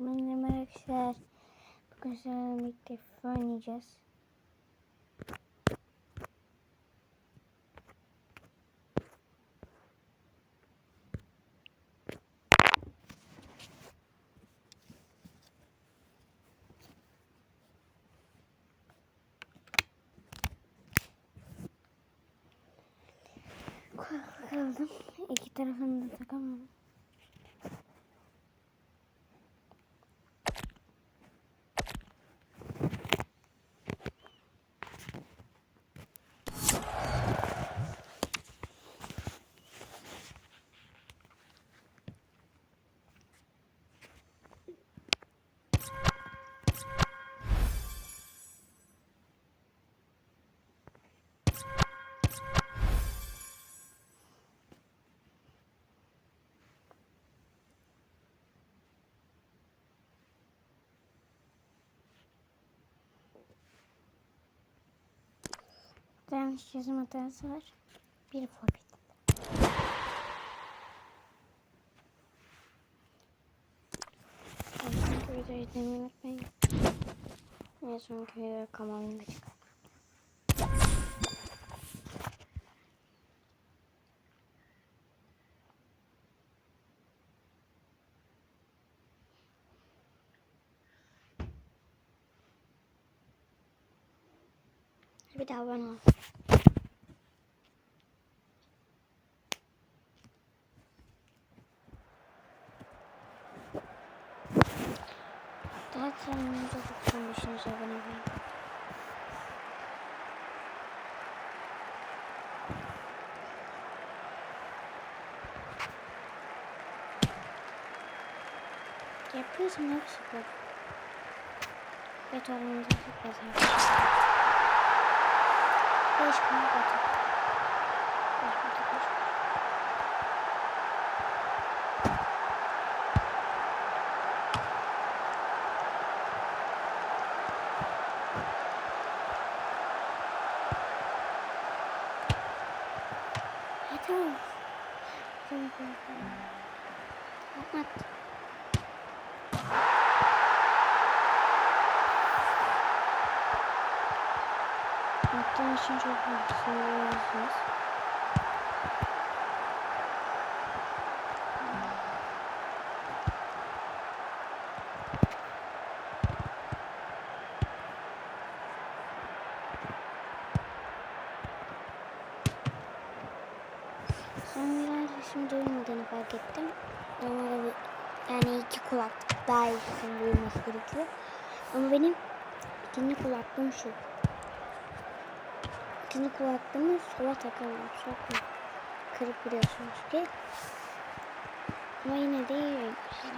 Merhaba arkadaşlar. Bugün sizlerle birlikte FIFA oynayacağız. Kaldım. İki tarafını da takamadım. Yanlış yazım hatası var. Bir. Sonraki videoyu izlemeyi unutmayın. Ve sonraki video kanalımda çıkar. abone ol. Daha kendinize so abone olmayı. Yapıyorsun hepsi bu. Ve torunumuzu tutmasın. Beş bin bet. Attığım için çok mutluyum. Son virajda duymadığını fark ettim. Bir, yani iki kulaklık daha iyi duyması gerekiyor. Ama benim ikinci kulaklığım şu. İkinci kulaklığımı sola takamıyorum. Kulak. Kırık biliyorsunuz ki. Ama yine de iyi işte.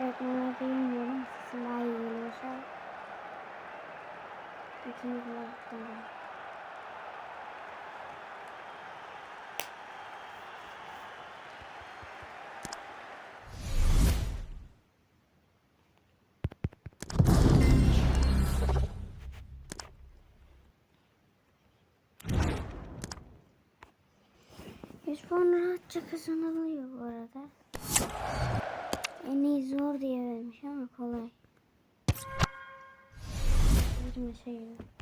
Evet normalde bilmiyorum. Sesim daha iyi geliyorsa. İkinci kulaklıktan da. Yüz puan kazanılıyor bu arada. En iyi zor diye vermiş ama kolay. Bir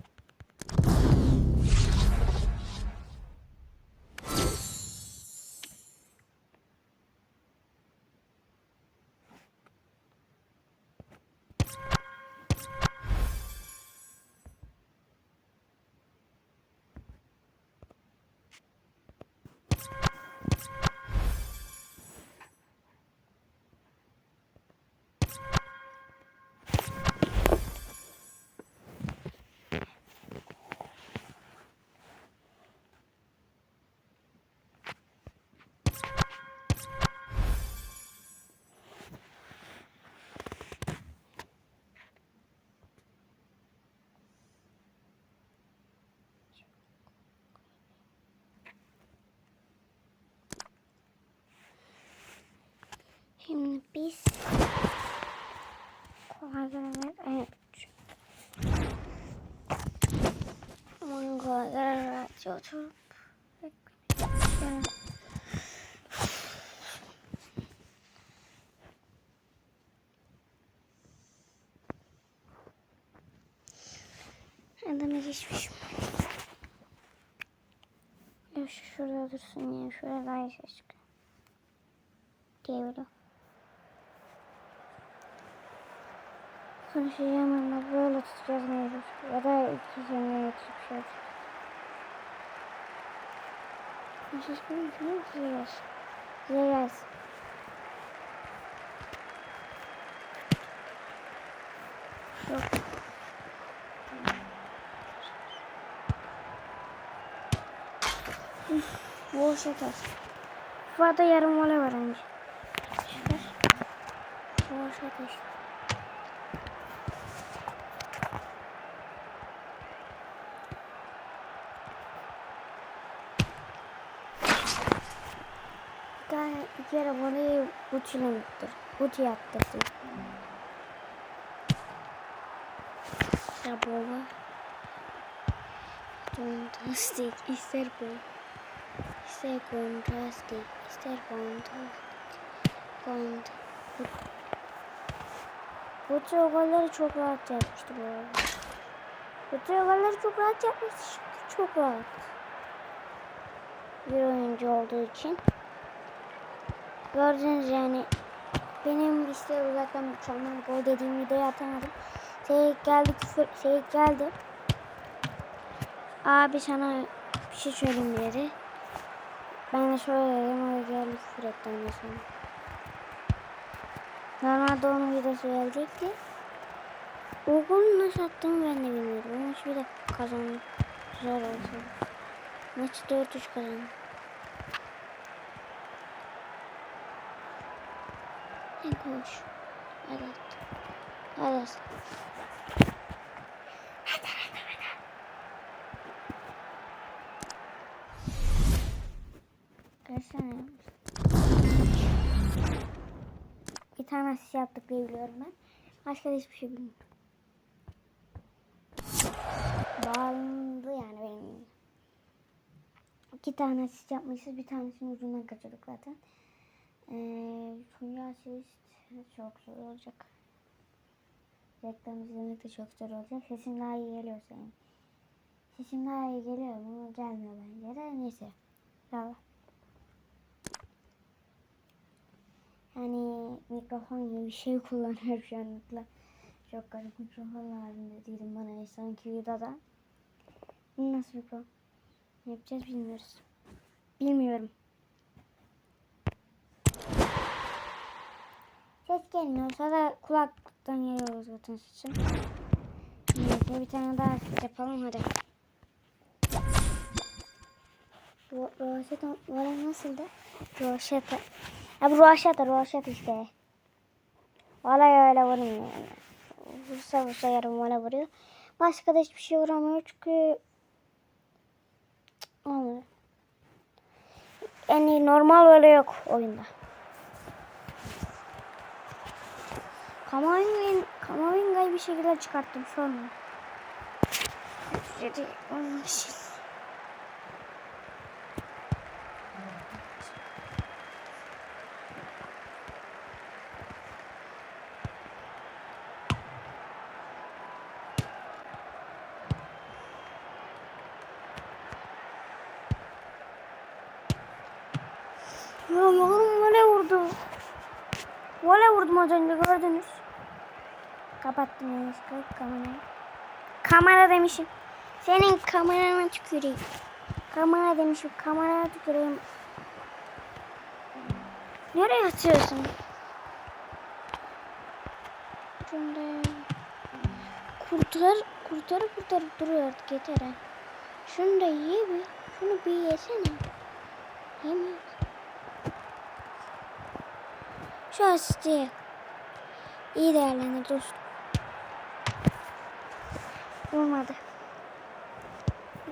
mesele. biz. Gelsin. Evet. Gelsin. Oturup. beklemek. Adamı geçmişim. Şu şurada dursun ya. Şurada daha ses çıkıyor. Diyebilirim. Konuşacağım ama böyle tutacağız mecbur. Ya da iki sene şey. Konuşacağız mı? Size gelsin. Size gelsin. Yok. Boş atar. Fada yarım vole var önce. Boş atar. Bir tane bir kere uçuyla gittir. Uçu yaptırdım. Ya baba. Fantastik. İster bu. İster fantastik. İster fantastik. Fant. Bu tür golleri çok rahat yapmıştı bu arada. Tür golleri çok rahat yapmıştı. Çok rahat. Bir oyuncu olduğu için. Gördünüz yani benim işte uzaktan mükemmel gol dediğim videoyu atamadım. Seyit geldi küfür, Seyit geldi. Abi sana bir şey söyleyeyim dedi. Ben de şöyle dedim, o geldi küfür etti sonra. Normalde onun videosu gelecekti. O golü nasıl attığımı ben de bilmiyorum. O maçı bir de kazandık. Zor oldu. Maçı 4-3 kazandık. At. Kaç tane yapmış? Bir tane asist yaptık diye biliyorum ben. Başka da hiçbir şey bilmiyorum. Bağlandı yani benim. İki tane asist yapmışız. Bir tanesini ucundan kaçırdık zaten. Ee, asist çok zor olacak. Reklam izlemek de çok zor olacak. Sesim daha iyi geliyor senin. Sesim daha iyi geliyor ama gelmiyor bence de. Neyse. Bravo. Yani mikrofon gibi bir şey kullanıyorum şu anlıkla. Çok garip mikrofon lazım dediydim bana sanki videoda. Nasıl mikrofon? Ne yapacağız bilmiyoruz. Bilmiyorum. Ses gelmiyorsa da kulaklıktan geliyor zaten sesim. Neyse bir tane daha yapalım hadi. Ro Roşeta vara nasıldı? Roşeta. Ya bu Roşeta Roşeta işte. Valla öyle vurmuyor yani. Vursa vursa yarım valla vuruyor. Başka da hiçbir şey vuramıyor çünkü olmuyor. Yani normal öyle yok oyunda. Kamavinga'yı Kamavinga'yı bir şekilde çıkarttım sonra. Dedi, onun için. Ya yavrum vole vurdu. Vole vurdum az önce gördünüz. Kapattım yanlışlıkla kamerayı. Kamera demişim. Senin kamerana tüküreyim. Kamera demişim. Kameraya tüküreyim. Nereye atıyorsun? Şunda kurtar, kurtarıp kurtarıp duruyor artık yeter ha. Şunu da ye bir. Şunu bir yesene. Yemiyor. Şu asisti iyi değerlendir dostum. Olmadı.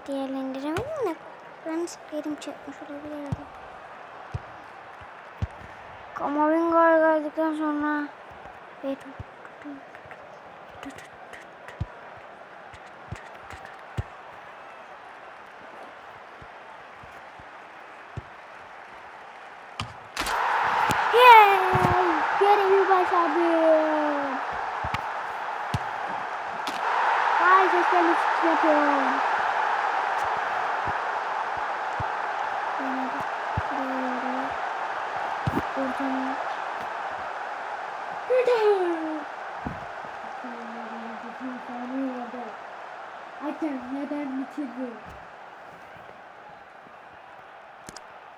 Değerlendiremedim de ben yerim çekmiş olabilir adam. Geldikten sonra Beto. Yeah! Görevi başardım. Seslerimi çıkış yapıyorum. Oradan Hakem neden bitirdi?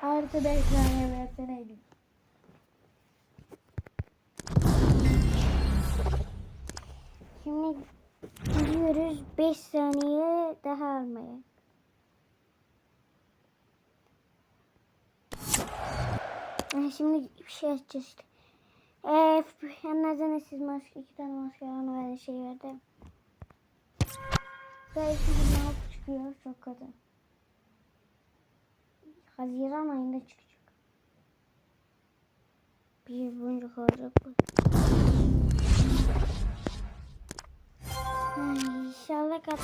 Artı 5 saniye versene. Şimdi gidiyoruz 5 saniye daha almaya. Şimdi bir şey açacağız işte. Eee yanlardan siz maske, iki tane maske bana ben şey verdim. Belki bir alt çıkıyor çok kötü. Haziran ayında çıkacak. Bir yıl boyunca kalacak bu. Ay, İnşallah kadar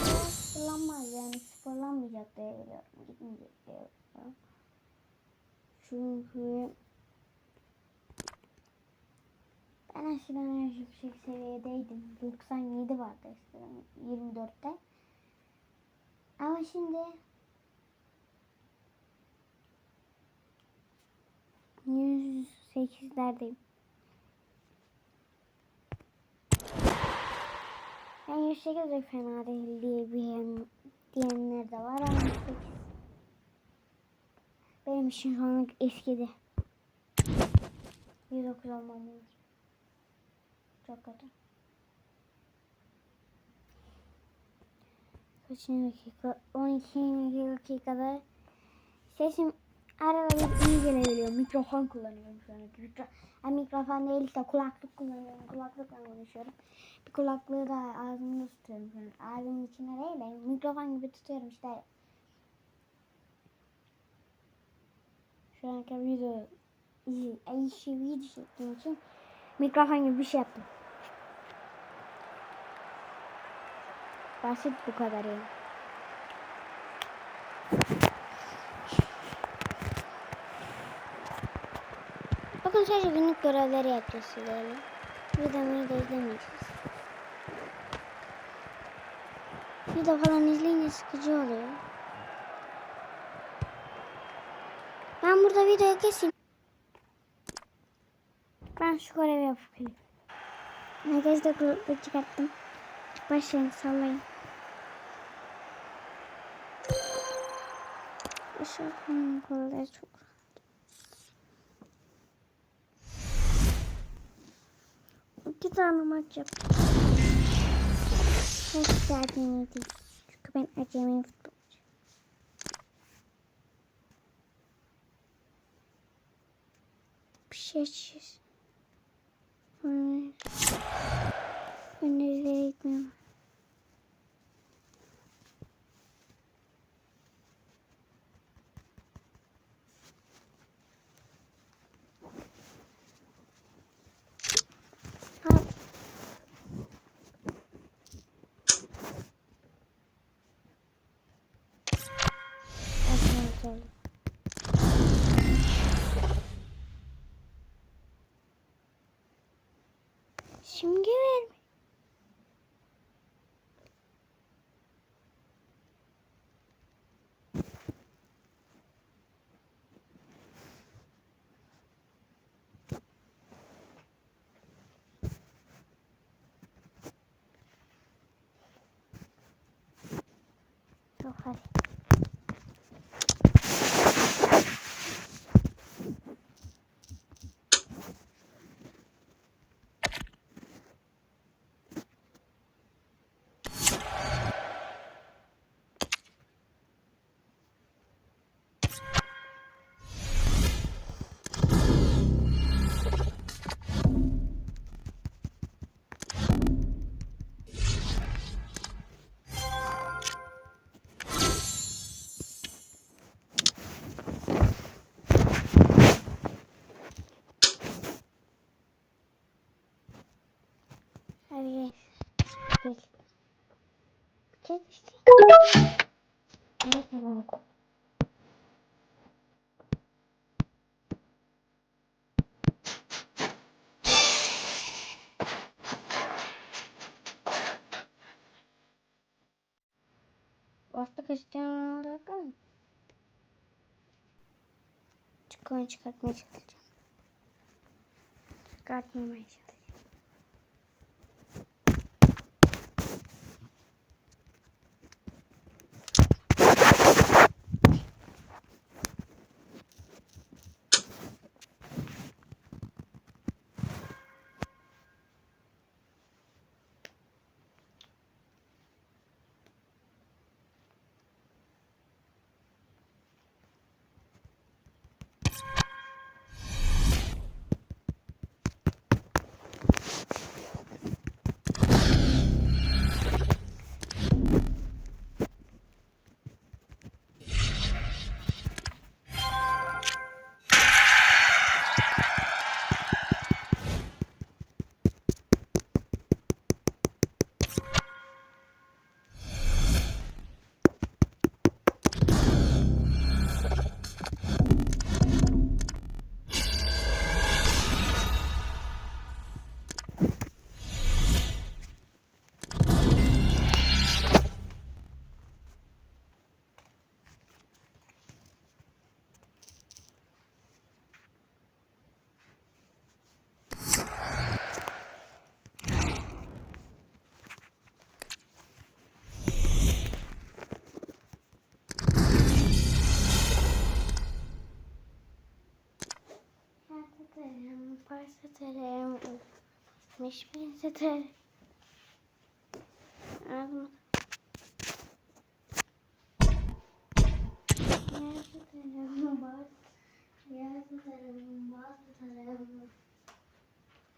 kullanmaz yani sporlanmayacak diye biliyorum. Gitmeyecek diye biliyorum. Çünkü ben eskiden en yüksek seviyedeydim. 97 vardı eskiden 24'te. Ama şimdi yüz sekizlerdeyim. Ben 108 de fena değil diye bir diyenler de var ama 108 benim için şu an eskidi. 109 almam lazım. Çok kötü. Kaçıncı dakika? 12 dakikada sesim arada iyi gelebiliyor. Mikrofon kullanıyorum şu an. Mikro, yani mikrofon değil de kulaklık kullanıyorum. Kulaklıkla konuşuyorum. Bir kulaklığı da ağzımda tutuyorum. şu. Ağzımın içine değil de mikrofon gibi tutuyorum işte. Şu anki video iyi, iyi şey video çektiğim için mikrofon gibi bir şey yaptım. Basit bu kadar yani. Bakın sadece günlük görevleri yapacağız sizlerle. Videomu da izlemeyeceğiz. Video falan izleyince sıkıcı oluyor. Ben burada videoyu keseyim. Ben şu görevi yapayım. Arkadaşlar kulaklığı çıkarttım. Başlayın sallayın. Işık kolları çok rahat. İki tane maç yaptım. Derdin değil. Çünkü ben acemi futbolcu. Bir şey. Önerileri Önerileri gitmiyorum. Hadi Başlık isteyenlere bakalım. Çıkmayı çıkartmaya çalışacağım. Çıkartmamaya çalışacağım. Bir satarım. Ağzıma Yer satarım, bal, yer satarım, bal satarım.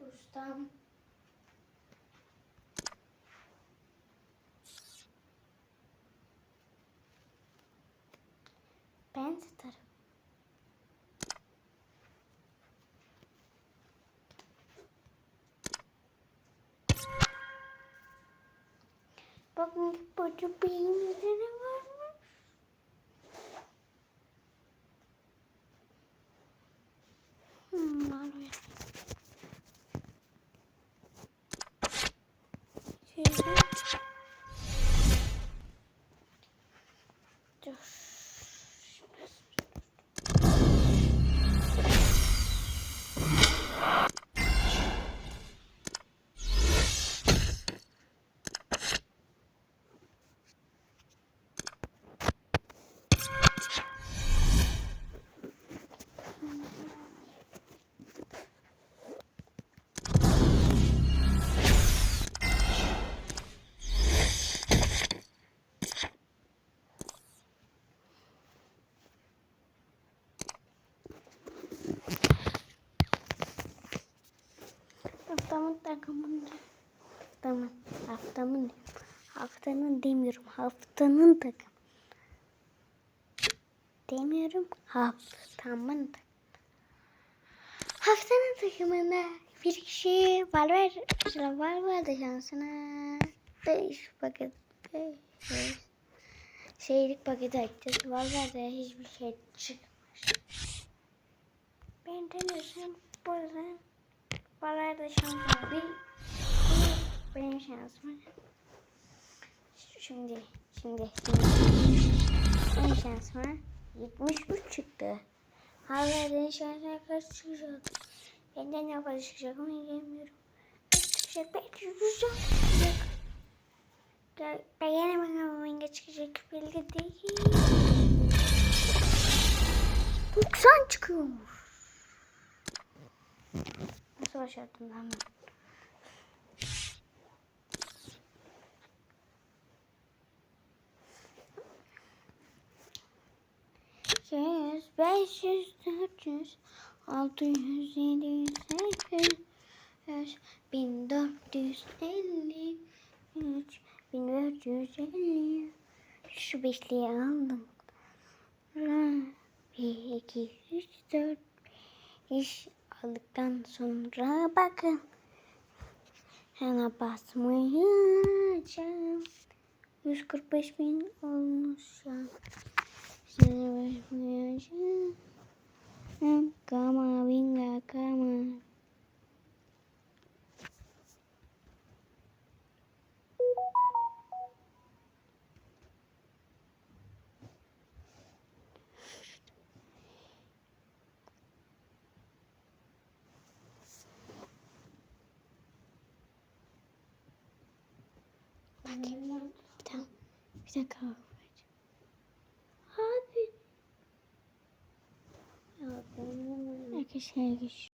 Ustam. Ben satarım. Bakın burada peynirleri var Haftamın. Haftamın. Haftamın. Haftanın demiyorum. Haftanın takım. Demiyorum. Haftamın takım. Haftanın takımında bir kişi Valver Valver'de şansına 5 paket 5 şeylik paket açacağız. Valver'de hiçbir şey çıkmış. Ben deniyorum. Buradan Valver'de şans var. Bir, bir benim şansım. Şimdi, şimdi, şimdi. Benim şansıma 73 çıktı. Valver'den şansına kaç çıkacak? Benden ne kadar çıkacak ama bilmiyorum. Kaç çıkacak? Belki 100 çıkacak. Beğenemem ama ne çıkacak belli değil. 90 çıkıyormuş. Nasıl başardın lan ben? Yüz, beş yüz, dört yüz, altı yüz, yedi yüz, sekiz yüz, bin dört yüz elli üç, bin dört yüz elli. Şu beşliği aldım. Bir, iki, üç, dört, beş aldıktan sonra bakın. Hemen basmayacağım. 145 bin olmuş ya. Sana basmayacağım. Kama vinga kama. Bakayım. Bir dakika. Bir dakika. Abi. Ya ben Arkadaşlar